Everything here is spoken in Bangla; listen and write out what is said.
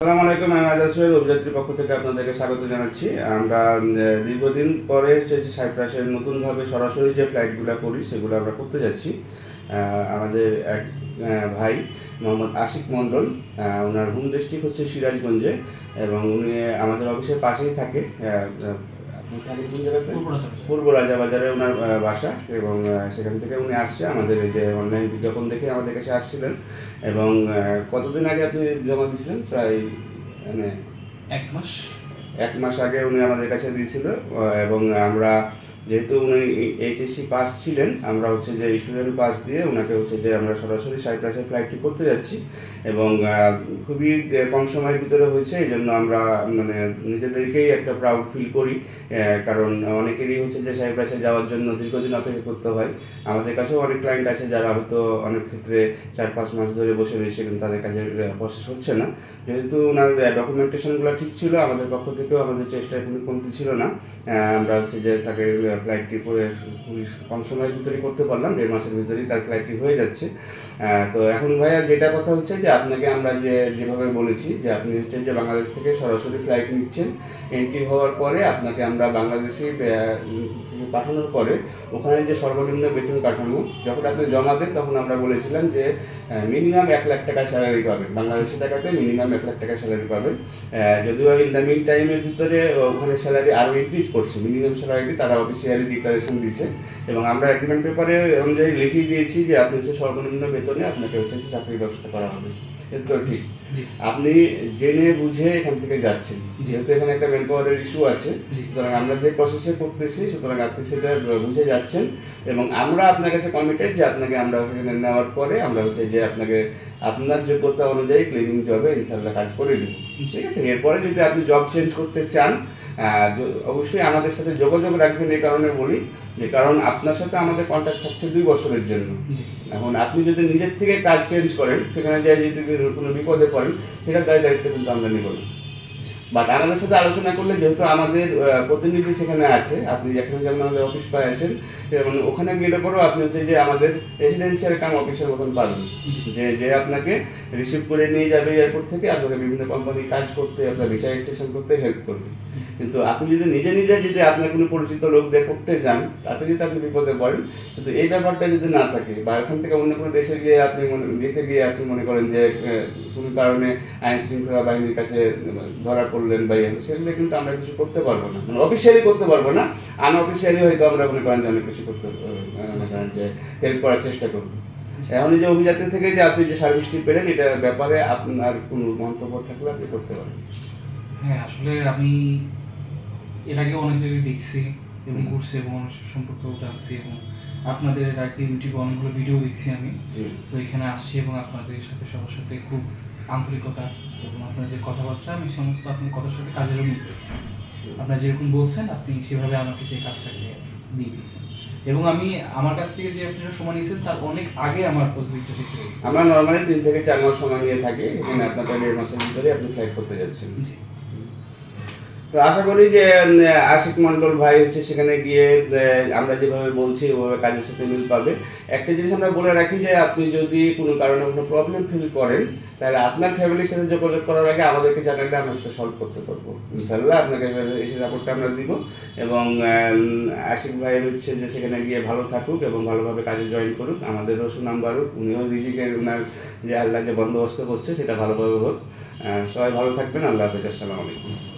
আসসালামু আলাইকুম, আমি আজাদ সোহেল, অভিযাত্রীর পক্ষ থেকে আপনাদেরকে স্বাগত জানাচ্ছি। আমরা দীর্ঘদিন পরে যে সাইপ্রাসের নতুনভাবে সরাসরি যে ফ্লাইটগুলো করি, সেগুলো আমরা করতে যাচ্ছি। আমাদের এক ভাই মোহাম্মদ আশিক মণ্ডল ওনার হোম ডিস্ট্রিক্ট হচ্ছে সিরাজগঞ্জে এবং উনি আমাদের অফিসের পাশেই থাকে। পূর্ব রাজাবাজারে ওনার বাসা এবং সেখান থেকে উনি আসছে। আমাদের এই যে অনলাইন বিজ্ঞাপন দেখে আমাদের কাছে আসছিলেন এবং কতদিন আগে আপনি জমা দিয়েছিলেন? প্রায় মানে এক মাস। এক মাস আগে উনি আমাদের কাছে দিয়েছিল এবং আমরা যেহেতু উনি এইচএসসি পাস ছিলেন, আমরা হচ্ছে যে স্টুডেন্ট পাস দিয়ে ওনাকে হচ্ছে যে আমরা সরাসরি সাইপ্রাসের ফ্লাইটটি করতে যাচ্ছি। এবং খুবই কম সময়ের ভিতরে হয়েছে, এই জন্য আমরা মানে নিজেদেরকেই একটা প্রাউড ফিল করি। কারণ অনেকেরই হচ্ছে যে সাইপ্রাসে যাওয়ার জন্য দীর্ঘদিন অপেক্ষা করতে হয়। আমাদের কাছেও অনেক ক্লায়েন্ট আছে যারা হয়তো অনেক ক্ষেত্রে চার পাঁচ মাস ধরে বসে রয়েছে কিন্তু তাদের কাছে প্রসেস হচ্ছে না। যেহেতু ওনার ডকুমেন্টেশনগুলো ঠিক ছিল, আমাদের পক্ষ থেকেও আমাদের চেষ্টায় কোনো কমতি ছিল না। আমরা হচ্ছে যে তাকে করে খুবই কম সময়ের ভিতরেই করতে পারলাম, দেড় মাসের ভিতরেই তার ফ্লাইটটি হয়ে যাচ্ছে। তো এখন ভাইয়া যেটা কথা হচ্ছে যে আপনাকে আমরা যে, যেভাবে বলেছি যে আপনি হচ্ছে যে বাংলাদেশ থেকে সরাসরি ফ্লাইট নিচ্ছেন এন্ট্রি হওয়ার পরে আপনাকে আমরা বাংলাদেশে পাঠানোর পরে ওখানে যে সর্বনিম্ন বেতন কাঠামো, যখন আপনি জমা দেন তখন আমরা বলেছিলাম যে মিনিমাম এক লাখ টাকা স্যালারি পাবেন। বাংলাদেশি টাকাতে মিনিমাম এক লাখ টাকা স্যালারি পাবেন। যদিও ইন দ্য মিন টাইমের ভিতরে ওখানে স্যালারি আরও ইনক্রিজ করছে মিনিমাম স্যালারি তারা অফিসিয়ালি ডিক্লারেশন দিয়েছে এবং আমরা এগ্রিমেন্ট পেপারে অনুযায়ী লিখিয়ে দিয়েছি যে আপনি হচ্ছে সর্বনিম্ন বেতনে আপনাকে হচ্ছে চাকরির ব্যবস্থা করা হবে। তো ঠিক। আপনি জেনে বুঝে এখান থেকে যাচ্ছেন। যেহেতু এখানে একটা ম্যান পাওয়ারের ইস্যু আছে সুতরাং আমরা যে প্রসেসে করতেছি সুতরাং আপনি সেটা বুঝে যাচ্ছেন এবং আমরা আপনার কাছে কমিটেড যে আপনাকে আমরা ওখানে নেওয়ার পরে আমরা হচ্ছে যে আপনাকে আপনার যোগ্যতা অনুযায়ী ক্লিনিং জবে ইনশাল্লাহ কাজ করে দিব। ঠিক আছে? এরপরে যদি আপনি জব চেঞ্জ করতে চান অবশ্যই আমাদের সাথে যোগাযোগ রাখবেন এই কারণে বলি যে কারণ আপনার সাথে আমাদের কন্ট্যাক্ট থাকছে দুই বছরের জন্য। এখন আপনি যদি নিজের থেকে কাজ চেঞ্জ করেন সেখানে যাই যদি কোনো বিপদে পড়েন এটার দায় দায়িত্ব কিন্তু আমরা নিব না বাট আমাদের সাথে আলোচনা করলে যেহেতু আমাদের প্রতিনিধি সেখানে আছে, আপনি যেখানে যেমন আমাদের অফিস পায় আছেন ওখানে গেলে পরেও আপনি হচ্ছে যে আমাদের রেসিডেন্সিয়াল কাম অফিসের মতন পাবেন। যে যে আপনাকে রিসিভ করে নিয়ে যাবে এয়ারপোর্ট থেকে আপনাকে বিভিন্ন কোম্পানি কাজ করতে, আপনার ভিসা এক্সটেনশন করতে হেল্প করবে। কিন্তু আপনি যদি নিজে নিজে যদি আপনার কোনো পরিচিত লোক দিয়ে করতে চান তাতে যদি আপনি বিপদে পড়েন, কিন্তু এই ব্যাপারটা যদি না থাকে, বা এখান থেকে অন্য কোনো দেশে গিয়ে আপনি মনে যেতে গিয়ে আপনি মনে করেন যে কোনো কারণে আইন শৃঙ্খলা বাহিনীর কাছে ধরা পড়লেন বা ইয়ে, সেগুলো কিন্তু আমরা কিছু করতে পারব না। মানে অফিসিয়ালি করতে পারব না আনঅফিসিয়ালি হয়তো আমরা মনে করেন যে অনেক কিছু করতে যে হেল্প করার চেষ্টা করব। এখন যে অভিযাত্রী থেকে যে আপনি যে সার্ভিসটি পেলেন এটার ব্যাপারে আপনার কোনো মন্তব্য থাকলে আপনি করতে পারেন। হ্যাঁ আসলে আমি এর আগে অনেক জায়গায় দেখছি এবং। ঘুরছি এবং অনেক সম্পর্কেও জানছি এবং আপনাদের এর আগে ইউটিউবে অনেকগুলো ভিডিও দেখছি আমি। তো এখানে আসছি এবং আপনাদের সাথে সবার সাথে খুব আন্তরিকতা এবং আপনার যে কথাবার্তা আমি সমস্ত আপনার কথার সাথে কাজেরও মিল দিয়েছি আপনার যেরকম বলছেন আপনি সেভাবে আমাকে সেই কাজটাকে দিয়ে দিয়েছেন। এবং আমি আমার কাছ থেকে যে আপনি সময় নিয়েছেন তার অনেক আগে আমার প্রসিডিউরটা শেষ হয়েছে আমরা নর্মালি তিন থেকে চার মাস সময় নিয়ে থাকি এখানে আপনার দেড় মাসের ভিতরে আপনি ফ্লাইট করতে যাচ্ছেন। জি। তো আশা করি যে আশিক মন্ডল ভাই হচ্ছে সেখানে গিয়ে আমরা যেভাবে বলছি, ওভাবে কাজের সাথে মিল পাবে। একটা জিনিস আমরা বলে রাখি যে, আপনি যদি কোনো কারণে কোনো প্রবলেম ফিল করেন, তাহলে আপনার ফ্যামিলির সাথে যোগাযোগ করার আগে আমাদেরকে জানালে আমরা সেটা সলভ করতে পারব। ইনশাল্লাহ আপনাকে এসে সাপোর্টটা আমরা দিব। এবং আশিক ভাই হচ্ছে যে, সেখানে গিয়ে ভালো থাকুক এবং ভালোভাবে কাজে জয়েন করুক। আমাদেরও সুনাম বাড়ুক উনিও রিজিকের ওনার যে আল্লাহ যে বন্দোবস্ত করছে, সেটা ভালোভাবে হোক। সবাই ভালো থাকবেন। আল্লাহ হাফেজ। আসসালামু আলাইকুম।